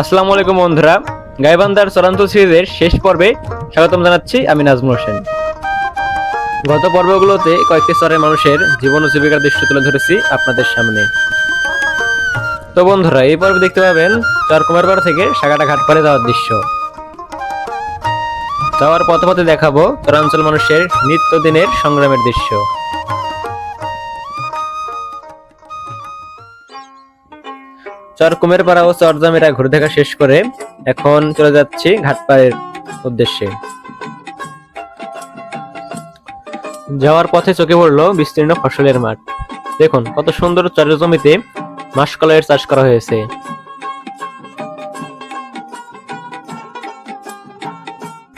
আসসালামু আলাইকুম বন্ধুরা, গাইবান্ধার চূড়ান্ত সিরিজের শেষ পর্বে স্বাগতম জানাচ্ছি আমি নাজমুল হোসেন। গত পর্বগুলোতে কয়েকটি স্তরের মানুষের জীবন ও জীবিকার দৃশ্য তুলে ধরেছি আপনাদের সামনে। তো বন্ধুরা, এই পর্বে দেখতে পাবেন চর কুমারপাড়া থেকে সাগাটা ঘাট পাড়ে যাওয়ার দৃশ্য। যাওয়ার পথে পথে দেখাবো চরাঞ্চল মানুষের নিত্যদিনের সংগ্রামের দৃশ্য। চর কুমেরপাড়া ও চরজামেরা ঘুরে দেখা শেষ করে এখন চলে যাচ্ছি ঘাটপাড়ের উদ্দেশ্যে। যাওয়ার পথে চোখে পড়ল বিস্তীর্ণ ফসলের মাঠ। দেখুন, কত সুন্দর চরের জমিতে মাসকলাইয়ের চাষ করা হয়েছে।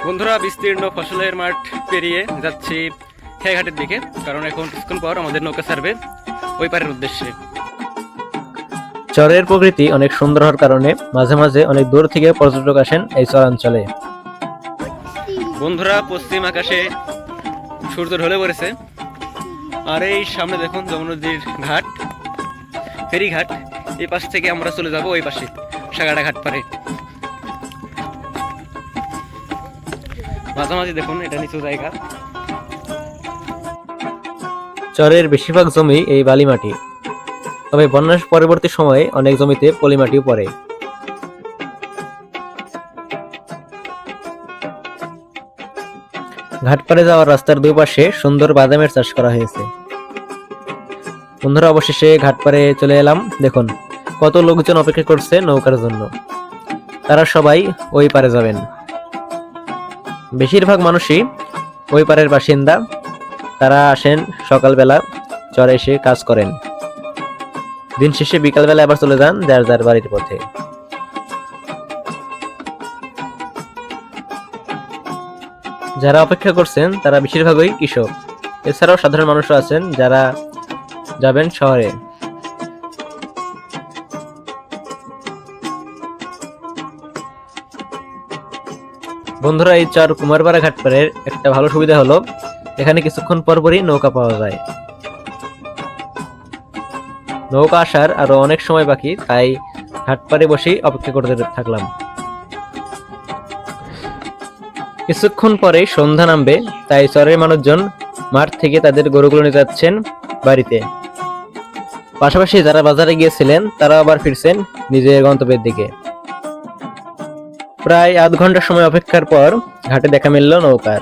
বন্ধুরা, বিস্তীর্ণ ফসলের মাঠ পেরিয়ে যাচ্ছি খেয়াঘাটের দিকে, কারণ এখন কিছুক্ষণ পর আমাদের নৌকা ছাড়বে ওই পারের উদ্দেশ্যে। চরের প্রকৃতি অনেক সুন্দর হওয়ার কারণে মাঝে মাঝে অনেক দূর থেকে পর্যটক আসেন এই চরাঞ্চলে বন্ধুরা পশ্চিম আকাশে সূর্য ঢলে পড়েছে। আর এই সামনে দেখুন যমুনা নদীর ঘাট ফেরিঘাট। এই পাশ থেকে আমরা চলে যাব ওই পাশে সাগাড়া ঘাট পারে মাঝামাঝি দেখুন এটা নিচু জায়গা। চরের বেশিরভাগ জমি এই বালি মাটি তবে বন্যার পরবর্তী সময়ে অনেক জমিতে পলিমাটিও পড়ে। ঘাটপাড়ে যাওয়ার রাস্তার দুই পাশে সুন্দর বাদামের চাষ করা হয়েছে। বন্ধুরা, অবশেষে ঘাটপাড়ে চলে এলাম। দেখুন, কত লোকজন অপেক্ষা করছে নৌকার জন্য। তারা সবাই ওই পারে যাবেন। বেশিরভাগ মানুষই ওই পারের বাসিন্দা। তারা আসেন সকালবেলা, চরে এসে কাজ করেন। দিন শেষে বিকালবেলা আবার চলে যান যার যার বাড়ির পথে। যারা অপেক্ষা করছেন, তারা বেশিরভাগই কৃষক। এছাড়াও সাধারণ মানুষও আছেন যারা যাবেন শহরে। বন্ধুরা, এই চর কুমারপাড়া ঘাটপাড়ের একটা ভালো সুবিধা হলো, এখানে কিছুক্ষণ পরপরই নৌকা পাওয়া যায়। নৌকা আসার আরও অনেক সময় বাকি, তাই ঘাটপাড়ে বসেই অপেক্ষা করতে থাকলাম। কিছুক্ষণ পরে সন্ধ্যা নামবে, তাই চরের মানুষজন মাঠ থেকে তাদের গরুগুলো নিয়ে যাচ্ছেন বাড়িতে। পাশাপাশি যারা বাজারে গিয়েছিলেন তারা আবার ফিরছেন নিজের গন্তব্যের দিকে। প্রায় আধ ঘণ্টা সময় অপেক্ষার পর ঘাটে দেখা মিলল নৌকার।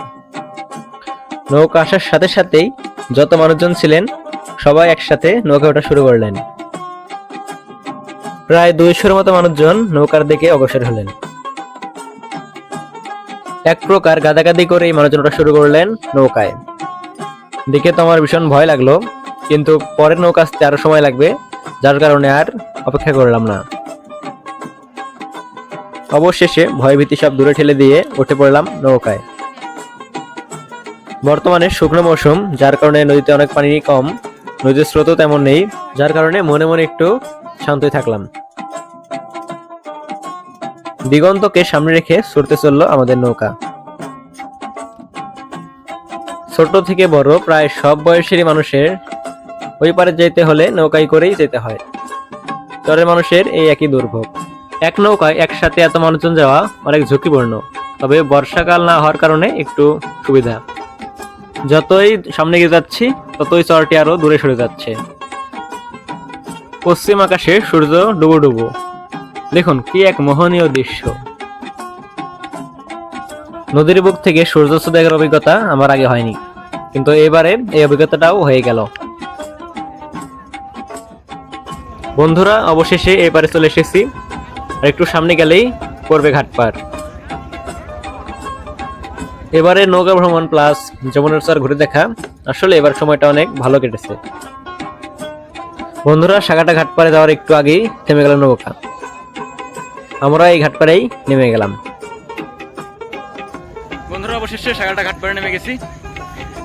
নৌকা আসার সাথে সাথেই যত মানুষজন ছিলেন সবাই একসাথে নৌকা ওঠা শুরু করলেন। প্রায় দুইশোর মতো মানুষজন নৌকার দিকে অগ্রসর হলেন। এক প্রকার গাদাগাদি করে এই মানুষজন ওঠা শুরু করলেন নৌকায়। দেখে তো আমার ভীষণ ভয় লাগল, কিন্তু পরের নৌকা আসতে আরও সময় লাগবে, যার কারণে আর অপেক্ষা করলাম না। অবশেষে ভয়ভীতি সব দূরে ঠেলে দিয়ে উঠে পড়লাম নৌকায়। বর্তমানে শুকনো মৌসুম, যার কারণে নদীতে অনেক পানি কম নদীর স্রোতও তেমন নেই, যার কারণে মনে মনে একটু শান্তই থাকলাম। দিগন্তকে সামনে রেখে ছুটতে চলল আমাদের নৌকা। ছোট থেকে বড়, প্রায় সব বয়সেরই মানুষের ওই পারে যেতে হলে নৌকায় করেই যেতে হয়। চরের মানুষের এই একই দুর্ভোগ। এক নৌকায় একসাথে এত মানুষজন যাওয়া অনেক ঝুঁকিপূর্ণ, তবে বর্ষাকাল না হওয়ার কারণে একটু সুবিধা। যতই সামনে গিয়ে যাচ্ছি ততই চরটি আরও দূরে সরে যাচ্ছে। পশ্চিম আকাশে সূর্য ডুবো ডুবো দেখুন, কি এক মোহনীয় দৃশ্য। নদীর বুক থেকে সূর্যাস্ত দেখার অভিজ্ঞতা আমার আগে হয়নি, কিন্তু এবারে এই অভিজ্ঞতাটাও হয়ে গেল। বন্ধুরা, অবশেষে এবারে চলে এসেছি। আর একটু সামনে গেলেই পড়বে ঘাটপার এবারে নৌকা ভ্রমণ প্লাস যমুনার চর ঘুরে দেখা। আসলে এবার সময়টা অনেক ভালো কেটেছে। বন্ধুরা, সাগাটা ঘাটপাড়ে যাওয়ার একটু আগেই থেমে গেল নৌকা। আমরা এই ঘাটপাড়েই নেমে গেলাম। বন্ধুরা, অবশেষে সাগাটা ঘাটপাড়ে নেমে গেছি।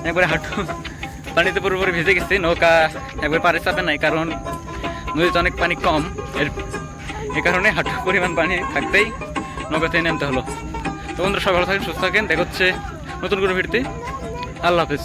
একবারে হাঁটু পানিতে পুরোপুরি ভিজে গেছি। নৌকা একবার পারে চাপে নাই, কারণ নদীতে অনেক পানি কম। এর এ কারণে হাঁটু পরিমাণ পানি থাকতেই নৌকাতে নামতে হলো। তো বন্ধুরা সবাই ভালো থাকেন সুস্থ থাকেন। দেখা হচ্ছে নতুন করে ভিড়তে আল্লাহ হাফিজ।